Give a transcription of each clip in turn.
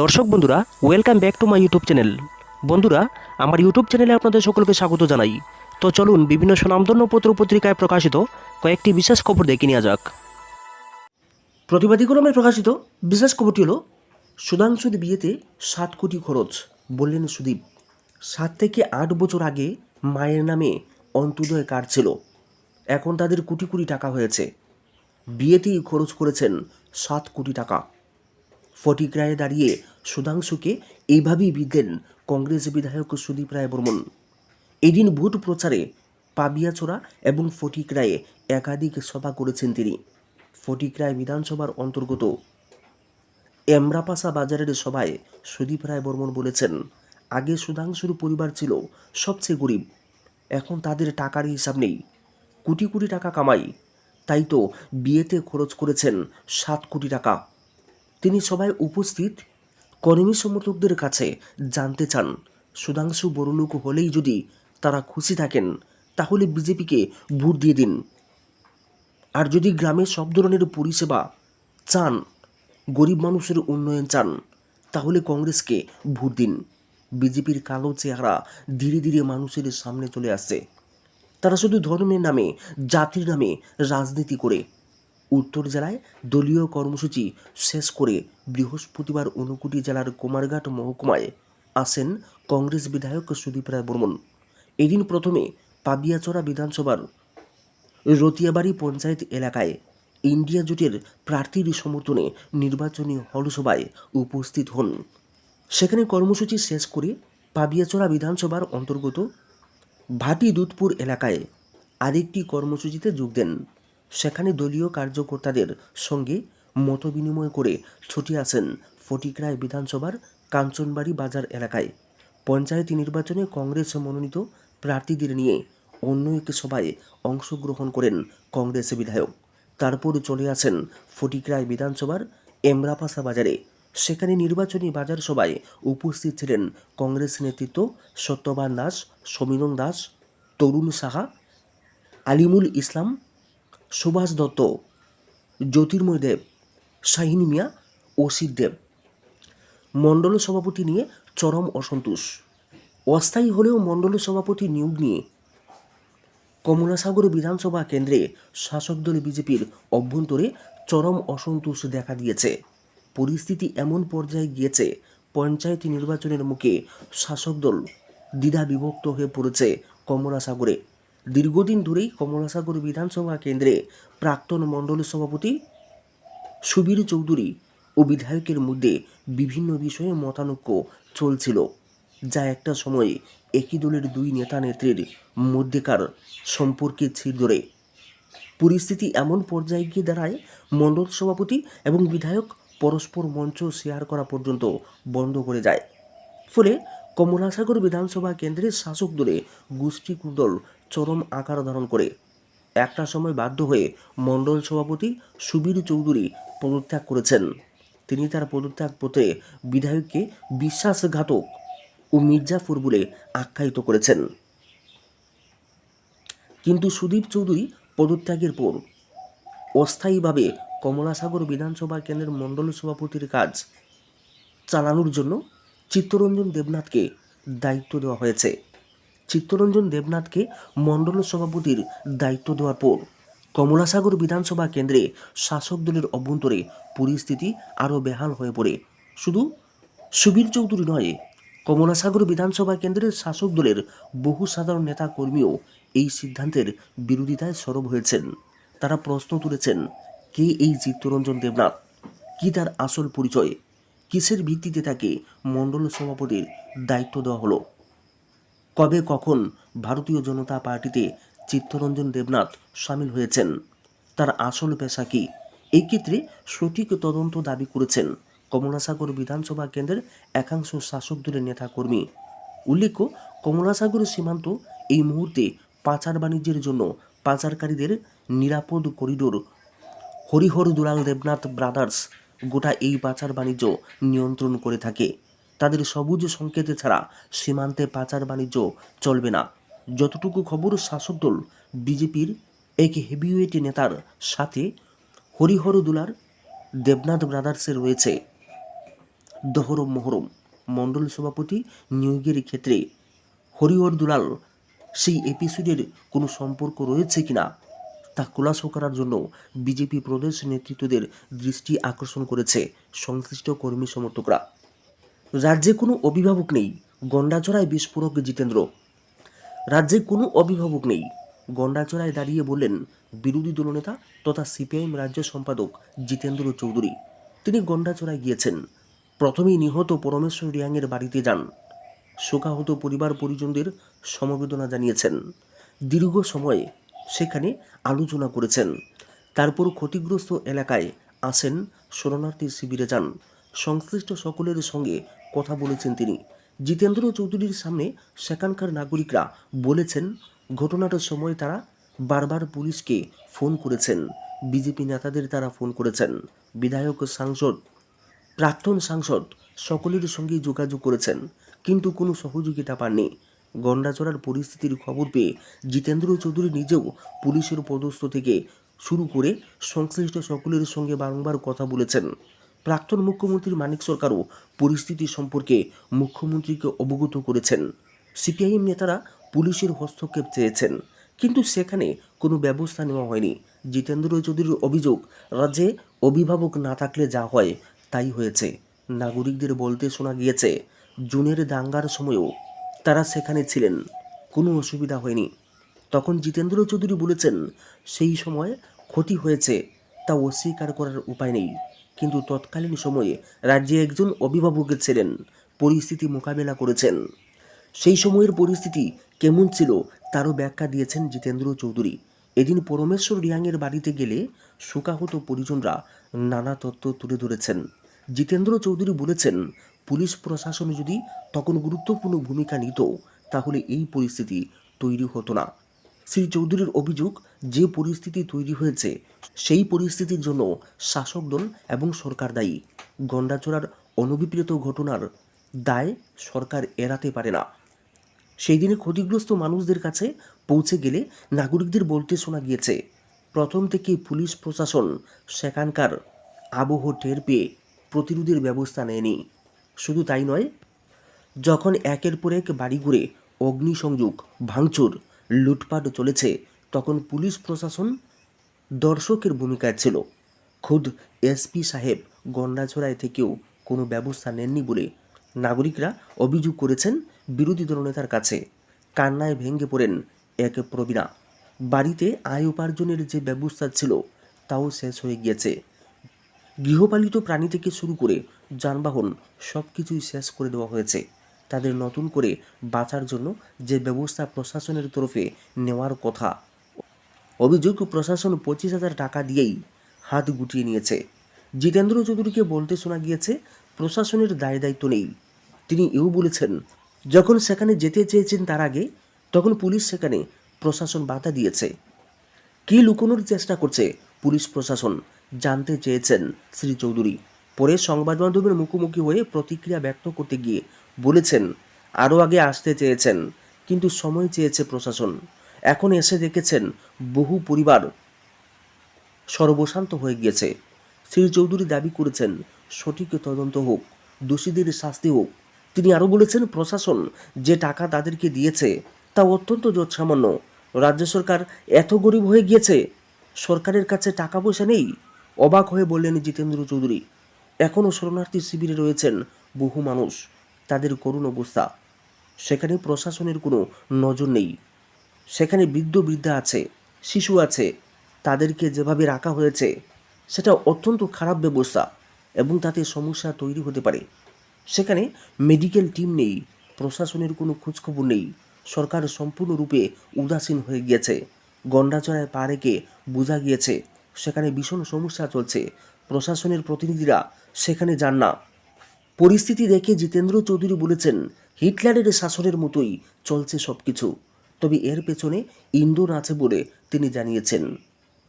দর্শক বন্ধুরা welcome back to my YouTube channel বন্ধুরা, আমার ইউটিউব চ্যানেলে আপনাদের সকলকে স্বাগত জানাই। তো চলুন বিভিন্ন সুনামধন্য পত্র পত্রিকায় প্রকাশিত কয়েকটি বিশেষ খবর দেখে নেওয়া যাক। প্রতিবাদী কলমে প্রকাশিত বিশেষ খবরটি হল সুধাংশুর বিয়েতে সাত কোটি খরচ বললেন সুদীপ। সাত থেকে আট বছর আগে মায়ের নামে অন্ত্যোদয় কার্ড ছিল। এখন তাদের কোটি কোটি টাকা হয়েছে। বিয়েতেই খরচ করেছেন সাত কোটি টাকা। ফটিক রায়ে দাঁড়িয়ে সুধাংশুকে এইভাবেই বিধলেন কংগ্রেস বিধায়ক সুদীপ রায় বর্মন। এদিন ভোট প্রচারে পাবিয়াচোরা এবং ফটিক রায়ে একাধিক সভা করেছেন তিনি। ফটিক রায় বিধানসভার অন্তর্গত এমরাপাসা বাজারের সভায় সুদীপ রায় বর্মন বলেছেন, আগে সুধাংশুর পরিবার ছিল সবচেয়ে গরিব, এখন তাদের টাকার হিসাব নেই। কোটি কোটি টাকা কামাই, তাই তো বিয়েতে খরচ করেছেন সাত কোটি টাকা। তিনি সবাই উপস্থিত। কর্মী সমর্থকদের কাছে জানতে চান, সুধাংশু বড়লোক হলেই যদি তারা খুশি থাকেন, তাহলে বিজেপিকে ভোট দিয়ে দিন। আর যদি গ্রামে সব ধরনের পরিষেবা চান, গরিব মানুষের উন্নয়ন চান, তাহলে কংগ্রেসকে ভোট দিন। বিজেপির কালো চেহারা ধীরে ধীরে মানুষের সামনে চলে আসছে। তারা শুধু ধর্মের নামে, জাতির নামে রাজনীতি করে উত্তর জেলায় দলীয় কর্মসূচি শেষ করে বৃহস্পতিবার ঊনকোটি জেলার কুমারঘাট মহকুমায় আসেন কংগ্রেস বিধায়ক সুদীপ রায় বর্মন। এদিন প্রথমে পাবিয়াচড়া বিধানসভার রতিয়াবাড়ি পঞ্চায়েত এলাকায় ইন্ডিয়া জোটের প্রার্থীর সমর্থনে নির্বাচনী হলসভায় উপস্থিত হন। সেখানে কর্মসূচি শেষ করে পাবিয়াচড়া বিধানসভার অন্তর্গত ভাটি দুধপুর এলাকায় আরেকটি কর্মসূচিতে যোগ দেন। সেখানে দলীয় কার্যকর্তাদের সঙ্গে মতবিনিময় করে ছুটি আসেন ফটিকরায় বিধানসভার কাঞ্চনবাড়ি বাজার এলাকায়। পঞ্চায়েত নির্বাচনে কংগ্রেস মনোনীত প্রার্থীদের নিয়ে অন্য একটি সভায় অংশগ্রহণ করেন কংগ্রেস বিধায়ক। তারপর চলে আসেন ফটিকরায় বিধানসভার এমরাপাসা বাজারে। সেখানে নির্বাচনী বাজার সভায় উপস্থিত ছিলেন কংগ্রেস নেতৃত্ব সত্যবান দাস সমীরণ দাস, তরুণ সাহা, আলিমুল ইসলাম সুভাষ দত্ত, জ্যোতির্ময় দেব, শাহিন মিয়া ওসির দেব। মণ্ডল সভাপতি নিয়ে চরম অসন্তোষ। অস্থায়ী হলেও মণ্ডল সভাপতি নিয়োগ নিয়ে কমলাসাগর বিধানসভা কেন্দ্রে শাসক দল বিজেপির অভ্যন্তরে চরম অসন্তোষ দেখা দিয়েছে। পরিস্থিতি এমন পর্যায়ে গিয়েছে, পঞ্চায়েত নির্বাচনের মুখে শাসক দল দ্বিধা বিভক্ত হয়ে পড়েছে কমলাসাগরে। দীর্ঘদিন ধরেই কমলাসাগর বিধানসভা কেন্দ্রে প্রাক্তন মণ্ডল সভাপতি সুবীর চৌধুরী ও বিধায়কের মধ্যে বিভিন্ন বিষয়ে মতানৈক্য চলছিল, যা একটা সময়ে একই দলের দুই নেতা নেত্রীর মধ্যেকার সম্পর্কে ছিঁড় ধরে পরিস্থিতি এমন পর্যায়ে গিয়ে দাঁড়ায়, মণ্ডল সভাপতি এবং বিধায়ক পরস্পর মঞ্চ শেয়ার করা পর্যন্ত বন্ধ করে যায়। ফলে কমলাসাগর বিধানসভা কেন্দ্রের শাসক দলে গোষ্ঠী কুদল চরম আকার ধারণ করে। একটা সময় বাধ্য হয়ে মণ্ডল সভাপতি সুবীর চৌধুরী পদত্যাগ করেছেন। তিনি তার পদত্যাগ পত্রে বিধায়ককে বিশ্বাসঘাতক ও মির্জাফর বলে আখ্যায়িত করেছেন। কিন্তু সুদীপ চৌধুরী পদত্যাগের পর অস্থায়ীভাবে কমলাসাগর বিধানসভা কেন্দ্রের মণ্ডল সভাপতির কাজ চালানোর জন্য চিত্তরঞ্জন দেবনাথকে দায়িত্ব দেওয়া হয়েছে। চিত্তরঞ্জন দেবনাথকে মণ্ডল সভাপতির দায়িত্ব দেওয়ার পর কমলাসাগর বিধানসভা কেন্দ্রে শাসক দলের অভ্যন্তরে পরিস্থিতি আরও বেহাল হয়ে পড়ে। শুধু সুবীর চৌধুরী নয়, কমলাসাগর বিধানসভা কেন্দ্রের শাসক দলের বহু সাধারণ নেতা কর্মীও এই সিদ্ধান্তের বিরোধিতায় সরব হয়েছেন। তারা প্রশ্ন তুলেছেন, কে এই চিত্তরঞ্জন দেবনাথ? কি তার আসল পরিচয়? কিসের ভিত্তিতে তাকে মণ্ডল সভাপতির দায়িত্ব দেওয়া হলো? কবে কখন ভারতীয় জনতা পার্টিতে চিত্তরঞ্জন দেবনাথ সামিল হয়েছেন? তার আসল পেশা কি? এই ক্ষেত্রে সঠিক তদন্ত দাবি করেছেন কমলাসাগর বিধানসভা কেন্দ্রের একাংশ শাসক দলের নেতাকর্মী। উল্লেখ্য, কমলাসাগর সীমান্ত এই মুহূর্তে পাচার বাণিজ্যের জন্য পাচারকারীদের নিরাপদ করিডোর। হরিহর দুলাল দেবনাথ ব্রাদার্স গোটা এই পাচার বাণিজ্য নিয়ন্ত্রণ করে থাকে। তাদের সবুজ সংকেত ছাড়া সীমান্তে পাচার বাণিজ্য চলবে না। যতটুকু খবর শাসক দল বিজেপির এক হেভিওয়েট নেতার সাথে হরিহর দুলার, দেবনাথ ব্রাদার্সে রয়েছে। দহরম মহরম, মণ্ডল সভাপতি নিয়োগের ক্ষেত্রে হরিহর দুলাল সেই এপিসোডের কোনো সম্পর্ক রয়েছে কিনা তা খোলাসা করার জন্য বিজেপি প্রদেশ নেতৃত্বদের দৃষ্টি আকর্ষণ করেছে সংশ্লিষ্ট কর্মী সমর্থকরা। রাজ্যে কোনো অভিভাবক নেই, গন্ডাচড়ায় বিস্ফোরক জিতেন্দ্র। রাজ্যে কোনো অভিভাবক নেই, গন্ডাচড়ায় দাঁড়িয়ে বললেন বিরোধী দলনেতা তথা সিপিআইএম রাজ্য সম্পাদক জিতেন্দ্র চৌধুরী। তিনি গন্ডাচড়ায় গিয়েছেন। প্রথমেই নিহত পরমেশ্বর রিয়াংয়ের বাড়িতে যান। শোকাহত পরিবার পরিজনদের সমবেদনা জানিয়েছেন। দীর্ঘ সময়ে সেখানে আলোচনা করেছেন। তারপর ক্ষতিগ্রস্ত এলাকায় আসেন শরণার্থী শিবিরে যান। সংশ্লিষ্ট সকলের সঙ্গে কথা বলেছেন তিনি। জিতেন্দ্র চৌধুরীর সামনে সেখানকার নাগরিকরা বলেছেন, ঘটনাটার সময় তারা বারবার পুলিশকে ফোন করেছেন। বিজেপি নেতাদের তারা ফোন করেছেন। বিধায়ক, সাংসদ, প্রাক্তন সাংসদ সকলের সঙ্গে যোগাযোগ করেছেন, কিন্তু কোনো সহযোগিতা পাননি। গন্ডাচড়ার পরিস্থিতির খবর পেয়ে জিতেন্দ্র চৌধুরী নিজেও পুলিশের পদস্থ থেকে শুরু করে সংশ্লিষ্ট সকলের সঙ্গে বারংবার কথা বলেছেন। প্রাক্তন মুখ্যমন্ত্রী মানিক সরকারও পরিস্থিতি সম্পর্কে মুখ্যমন্ত্রীকে অবগত করেছেন। সিপিআইএম নেতারা পুলিশের হস্তক্ষেপ চেয়েছেন, কিন্তু সেখানে কোনো ব্যবস্থা নেওয়া হয়নি। জিতেন্দ্র চৌধুরীর অভিযোগ, রাজ্যে অভিভাবক না থাকলে যা হয় তাই হয়েছে। নাগরিকদের বলতে শোনা গিয়েছে, জুনের দাঙ্গার সময়ও তারা সেখানে ছিলেন, কোনো অসুবিধা হয়নি। তখন জিতেন্দ্র চৌধুরী বলেছেন, সেই সময় ক্ষতি হয়েছে, তা অস্বীকার করার উপায় নেই। কিন্তু তৎকালীন সময়ে রাজ্যে একজন অভিভাবক ছিলেন। পরিস্থিতি মোকাবেলা করেছেন। সেই সময়ের পরিস্থিতি কেমন ছিল তারও ব্যাখ্যা দিয়েছেন জিতেন্দ্র চৌধুরী। এদিন পরমেশ্বর রিয়াংয়ের বাড়িতে গেলে শোকাহত পরিজনরা নানা তথ্য তুলে ধরেছেন। জিতেন্দ্র চৌধুরী বলেছেন, পুলিশ প্রশাসন যদি তখন গুরুত্বপূর্ণ ভূমিকা নিত, তাহলে এই পরিস্থিতি তৈরি হতো না। শ্রী চৌধুরীর অভিযোগ যে পরিস্থিতি তৈরি হয়েছে, সেই পরিস্থিতির জন্য শাসক দল এবং সরকার দায়ী। গন্ডাচড়ার অনভিপ্রেত ঘটনার দায় সরকার এড়াতে পারে না। সেই দিনে ক্ষতিগ্রস্ত মানুষদের কাছে পৌঁছে গেলে নাগরিকদের বলতে শোনা গিয়েছে, প্রথম থেকে পুলিশ প্রশাসন সেখানকার আবহ টের পেয়ে প্রতিরোধের ব্যবস্থা নেয়নি। শুধু তাই নয়, যখন একের পর এক বাড়ি ঘুরে অগ্নিসংযোগ, ভাঙচুর লুটপাট চলেছে, তখন পুলিশ প্রশাসন দর্শকের ভূমিকায় ছিল। খুদ এসপি সাহেব গন্ডাছড়ায় থেকেও কোনো ব্যবস্থা নেননি বলে নাগরিকরা অভিযোগ করেছেন বিরোধী দলনেতার কাছে। কান্নায় ভেঙে পড়েন এক প্রবীণা। বাড়িতে আয় উপার্জনের যে ব্যবস্থা ছিল, তাও শেষ হয়ে গিয়েছে। গৃহপালিত প্রাণী থেকে শুরু করে যানবাহন সব কিছুই শেষ করে দেওয়া হয়েছে। তাদের নতুন করে বাঁচার জন্য যে ব্যবস্থা প্রশাসনের তরফে নেওয়ার কথা। অভিযোগ, প্রশাসন পঁচিশ হাজার টাকা দিয়েই হাত গুটিয়ে নিয়েছে। জিতেন্দ্র চৌধুরীকে বলতে শোনা গিয়েছে, প্রশাসনের দায় দায়িত্ব নেই। তিনি এও বলেছেন, যখন সেখানে যেতে চেয়েছেন তার আগে, তখন পুলিশ সেখানে প্রশাসন বাধা দিয়েছে। কি লুকোনোর চেষ্টা করছে পুলিশ প্রশাসন, জানতে চেয়েছেন শ্রী চৌধুরী। পরে সংবাদ মাধ্যমের মুখোমুখি হয়ে প্রতিক্রিয়া ব্যক্ত করতে গিয়ে বলেছেন, আরও আগে আসতে চেয়েছেন, কিন্তু সময় চেয়েছে প্রশাসন। এখন এসে দেখেছেন বহু পরিবার সর্বশান্ত হয়ে গিয়েছে। শ্রী চৌধুরী দাবি করেছেন, সঠিক তদন্ত হোক, দোষীদের শাস্তি হোক। তিনি আরও বলেছেন, প্রশাসন যে টাকা তাদেরকে দিয়েছে তা অত্যন্ত যৎসামান্য রাজ্য সরকার এত গরিব হয়ে গিয়েছে, সরকারের কাছে টাকা পয়সা নেই? অবাক হয়ে বললেন জিতেন্দ্র চৌধুরী। এখনও শরণার্থী শিবিরে রয়েছেন বহু মানুষ। তাদের করুণ অবস্থা। সেখানে প্রশাসনের কোনো নজর নেই। সেখানে বৃদ্ধ বৃদ্ধা আছে, শিশু আছে। তাদেরকে যেভাবে রাখা হয়েছে, সেটা অত্যন্ত খারাপ ব্যবস্থা এবং তাতে সমস্যা তৈরি হতে পারে। সেখানে মেডিকেল টিম নেই, প্রশাসনের কোনো খোঁজখবর নেই। সরকার সম্পূর্ণরূপে উদাসীন হয়ে গিয়েছে। গন্ডাচড়ায় পা রেখে বোঝা গিয়েছে, সেখানে ভীষণ সমস্যা চলছে। প্রশাসনের প্রতিনিধিরা সেখানে যান না। পরিস্থিতি দেখে জিতেন্দ্র চৌধুরী বলেছেন, হিটলারের শাসনের মতোই চলছে সব কিছু তবে এর পেছনে ইন্দোর আছে বলে তিনি জানিয়েছেন।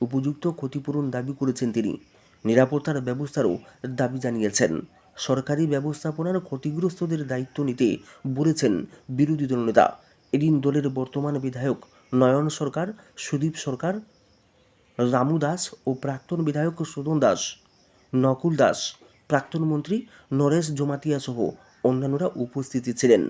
উপযুক্ত ক্ষতিপূরণ দাবি করেছেন তিনি। নিরাপত্তার ব্যবস্থারও দাবি জানিয়েছেন। সরকারি ব্যবস্থাপনার ক্ষতিগ্রস্তদের দায়িত্ব নিতে বলেছেন বিরোধী দলনেতা। এদিন দলের বর্তমান বিধায়ক নয়ন সরকার, সুদীপ সরকার রামু দাস ও প্রাক্তন বিধায়ক সুদন দাস, নকুল দাস, প্রাক্তন মন্ত্রী নরেশ জমাতিয়া সহ অন্যান্যরা উপস্থিত ছিলেন।